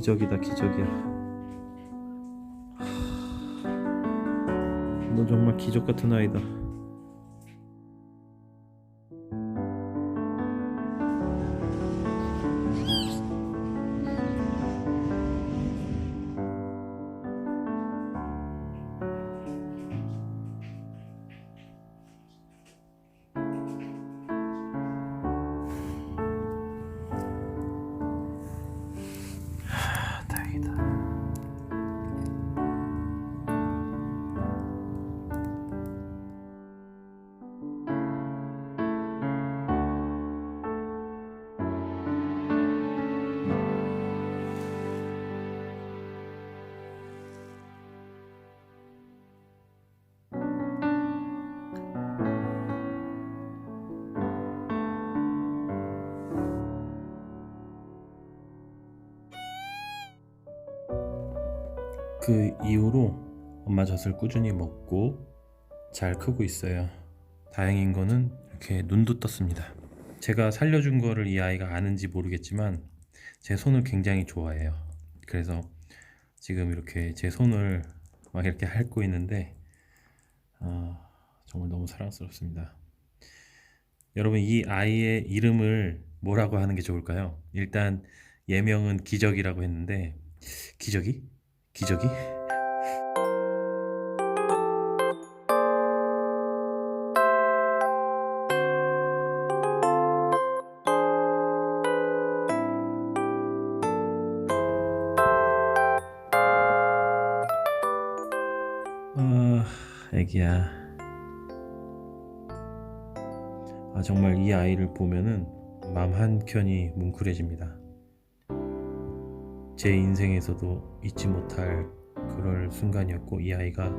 기적이다 기적이야. 하, 너 정말 기적 같은 아이다 그 이후로 엄마 젖을 꾸준히 먹고 잘 크고 있어요. 다행인 거는 이렇게 눈도 떴습니다. 제가 살려준 거를 이 아이가 아는지 모르겠지만 제 손을 굉장히 좋아해요. 그래서 지금 이렇게 제 손을 막 이렇게 핥고 있는데 아, 정말 너무 사랑스럽습니다. 여러분 이 아이의 이름을 뭐라고 하는 게 좋을까요? 일단 예명은 기적이라고 했는데 기적이? 기적이? 아, 애기야. 아, 정말 이 아이를 보면은 마음 한켠이 뭉클해집니다. 제 인생에서도 잊지 못할 그럴 순간이었고 이 아이가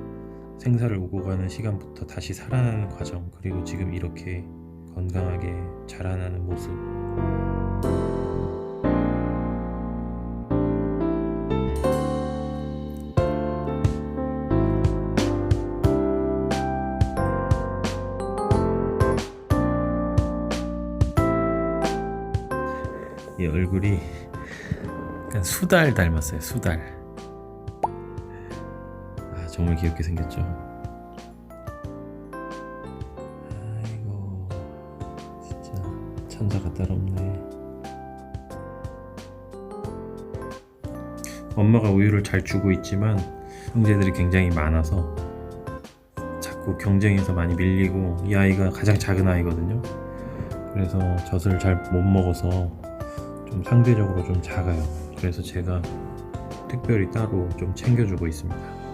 생사를 오고 가는 시간부터 다시 살아나는 과정 그리고 지금 이렇게 건강하게 자라나는 모습. 이 얼굴이 약간 수달 닮았어요 수달. 아 정말 귀엽게 생겼죠. 아이고 진짜 천사가 따로 없네. 엄마가 우유를 잘 주고 있지만 형제들이 굉장히 많아서 자꾸 경쟁에서 많이 밀리고 이 아이가 가장 작은 아이거든요. 그래서 젖을 잘 못 먹어서 좀 상대적으로 좀 작아요. 그래서 제가 특별히 따로 좀 챙겨주고 있습니다.